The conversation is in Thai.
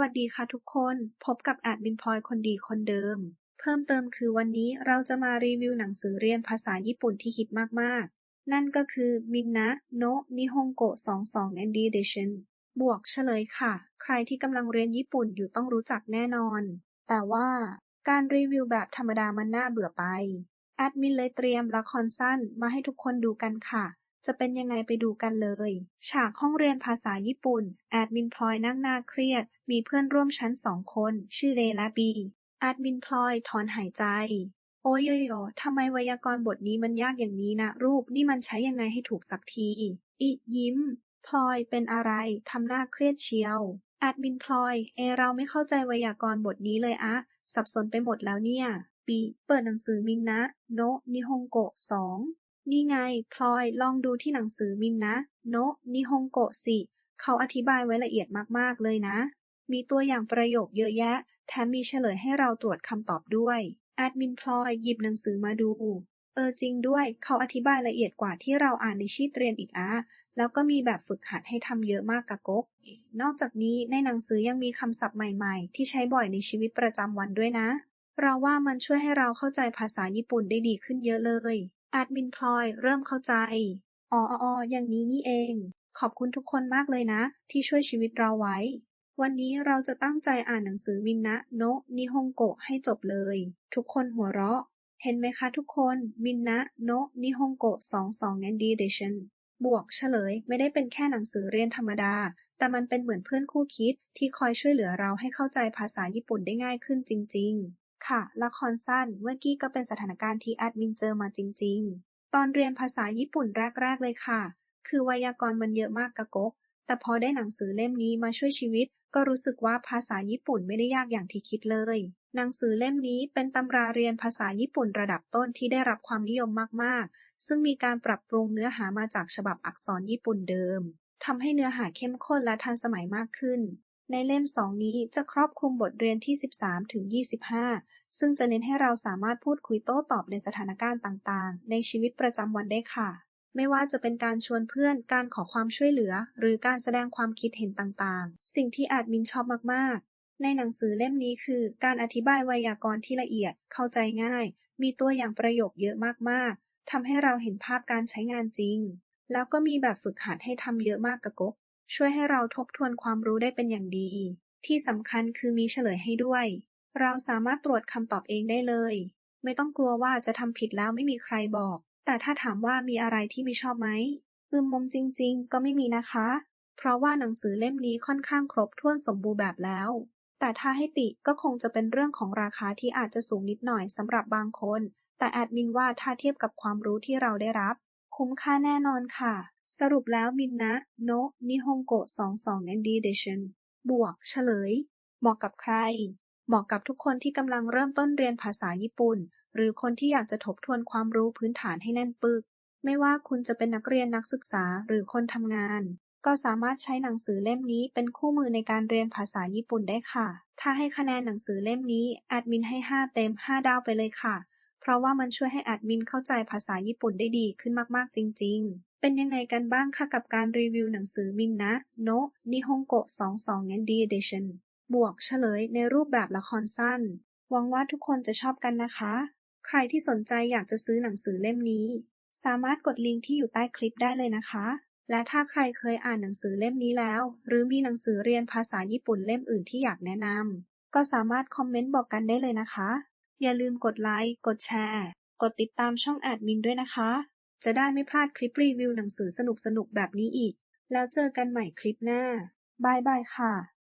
วัสดีค่ะทุกคน พบกับแอดมินพลอยคนดีคนเดิม เพิ่มเติมคือวันนี้เราจะมารีวิวหนังสือเรียนภาษาญี่ปุ่นที่ฮิตมากๆ นั่นก็คือมินนะโนะนิฮงโกะ22 ND Edition บวกเฉลยค่ะ ใครที่กำลังเรียนญี่ปุ่นอยู่ต้องรู้จักแน่นอน แต่ว่าการรีวิวแบบธรรมดามันน่าเบื่อไปแอดมินเลยเตรียมละครสั้นมาให้ทุกคนดูกันค่ะ จะเป็นยังไงไปดูกันเลย ฉากห้องเรียนภาษาญี่ปุ่น แอดมินพลอยนั่งหน้าเครียด มีเพื่อนร่วมชั้นสองคน ชื่อเลและบี แอดมินพลอยถอนหายใจ โอ้ยโยโยทำไมไวยากรณ์บทนี้มันยากอย่างนี้นะ รูปนี่มันใช้ยังไงให้ถูกสักทีอิยิ้ม พลอยเป็นอะไร ทำหน้าเครียดเชียว แอดมินพลอย เอเราไม่เข้าใจไวยากรณ์บทนี้เลยอะสับสนไปหมดแล้วเนี่ยปีเปิดหนังสือมินนะ โนะนิฮงโกะสอง นี่ไง พลอย ลองดูที่หนังสือมินนะ โนะนิฮงโกะสิ เขาอธิบายไว้ละเอียดมาก ๆ เลยนะ มีตัวอย่างประโยคเยอะแยะ แถมมีเฉลยให้เราตรวจคำตอบด้วย แอดมินพลอยหยิบหนังสือมาดู เออจริงด้วย เขาอธิบายละเอียดกว่าที่เราอ่านในชีตเรียนอีกอะแล้วก็มีแบบฝึกหัดให้ทำเยอะมากกะกก นอกจากนี้ในหนังสือยังมีคำศัพท์ใหม่ๆ ที่ใช้บ่อยในชีวิตประจำวันด้วยนะ เราว่ามันช่วยให้เราเข้าใจภาษาญี่ปุ่นได้ดีขึ้นเยอะเลย แอดมินพลอยเริ่มเข้าใจ อ๋ออ๋ออย่างนี้นี่เอง ขอบคุณทุกคนมากเลยนะ ที่ช่วยชีวิตเราไว้ วันนี้เราจะตั้งใจอ่านหนังสือมินนะ โนะนิฮงโกะให้จบเลย ทุกคนหัวเราะ เห็นไหมคะทุกคนมินนะ โนะนิฮงโกะ22 ND Edition บวกเฉลยไม่ได้เป็นแค่หนังสือเรียนธรรมดา แต่มันเป็นเหมือนเพื่อนคู่คิดที่คอยช่วยเหลือเราให้เข้าใจภาษาญี่ปุ่นได้ง่ายขึ้นจริง ๆ ค่ะ ละครสั้น เมื่อกี้ก็เป็นสถานการณ์ที่แอดมินเจอมาจริง ๆ ตอนเรียนภาษาญี่ปุ่นแรก ๆ เลยค่ะ คือไวยากรณ์มันเยอะมากกะกก แต่พอได้หนังสือเล่มนี้มาช่วยชีวิต ก็รู้สึกว่าภาษาญี่ปุ่นไม่ได้ยากอย่างที่คิดเลย หนังสือเล่มนี้เป็นตำราเรียนภาษาญี่ปุ่นระดับต้นที่ได้รับความนิยมมากๆ ซึ่งมีการปรับปรุงเนื้อหามาจากฉบับอักษรญี่ปุ่นเดิมทำให้เนื้อหาเข้มข้นและทันสมัยมากขึ้น ในเล่มสองนี้จะครอบคลุมบทเรียนที่ 13 ถึง 25 ซึ่งจะเน้นให้เราสามารถพูดคุยโต้ตอบในสถานการณ์ต่างๆ ในชีวิตประจำวันได้ค่ะ ไม่ว่าจะเป็นการชวนเพื่อน การขอความช่วยเหลือ หรือการแสดงความคิดเห็นต่างๆ สิ่งที่แอดมินชอบมากๆ ในหนังสือเล่มนี้คือ การอธิบายไวยากรณ์ที่ละเอียด เข้าใจง่าย มีตัวอย่างประโยคเยอะมากๆทำให้เราเห็นภาพการใช้งานจริง แล้วก็มีแบบฝึกหัดให้ทำเยอะมากกะกก ช่วยให้เราทบทวนความรู้ได้เป็นอย่างดี ที่สำคัญคือมีเฉลยให้ด้วย เราสามารถตรวจคำตอบเองได้เลย ไม่ต้องกลัวว่าจะทำผิดแล้วไม่มีใครบอก แต่ถ้าถามว่ามีอะไรที่ไม่ชอบไหมอืมมงจริง ๆ ก็ไม่มีนะคะ เพราะว่าหนังสือเล่มนี้ค่อนข้างครบถ้วนสมบูรณ์แบบแล้ว แต่ถ้าให้ติก็คงจะเป็นเรื่องของราคาที่อาจจะสูงนิดหน่อยสำหรับบางคน แต่แอดมินว่าถ้าเทียบกับความรู้ที่เราได้รับ คุ้มค่าแน่นอนค่ะ สรุปแล้วมินนะ โนะนิฮงโกะ22 ND Edition บวก เฉลย เหมาะกับใคร เหมาะกับทุกคนที่กำลังเริ่มต้นเรียนภาษาญี่ปุ่น หรือคนที่อยากจะทบทวนความรู้พื้นฐานให้แน่นปึก ไม่ว่าคุณจะเป็นนักเรียนนักศึกษาหรือคนทำงาน ก็สามารถใช้หนังสือเล่มนี้เป็นคู่มือในการเรียนภาษาญี่ปุ่นได้ค่ะ ถ้าให้คะแนนหนังสือเล่มนี้แอดมินให้ 5 เต็ม 5 ดาวไปเลยค่ะ เพราะว่ามันช่วยให้แอดมินเข้าใจภาษาญี่ปุ่นได้ดีขึ้นมากๆจริง ๆ เป็นยังไงกันบ้างคะกับการรีวิวหนังสือมินนะ โนะนิฮงโกะ22 ND Edition บวกเฉลยในรูปแบบละครสั้น หวังว่าทุกคนจะชอบกันนะคะ ใครที่สนใจอยากจะซื้อหนังสือเล่มนี้ สามารถกดลิงก์ที่อยู่ใต้คลิปได้เลยนะคะ และถ้าใครเคยอ่านหนังสือเล่มนี้แล้ว หรือมีหนังสือเรียนภาษาญี่ปุ่นเล่มอื่นที่อยากแนะนำก็สามารถคอมเมนต์บอกกันได้เลยนะคะ อย่าลืมกดไลค์ กดแชร์ กดติดตามช่องแอดมินด้วยนะคะ จะได้ไม่พลาดคลิปรีวิวหนังสือสนุกๆ แบบนี้อีก แล้วเจอกันใหม่คลิปหน้าบายบายค่ะ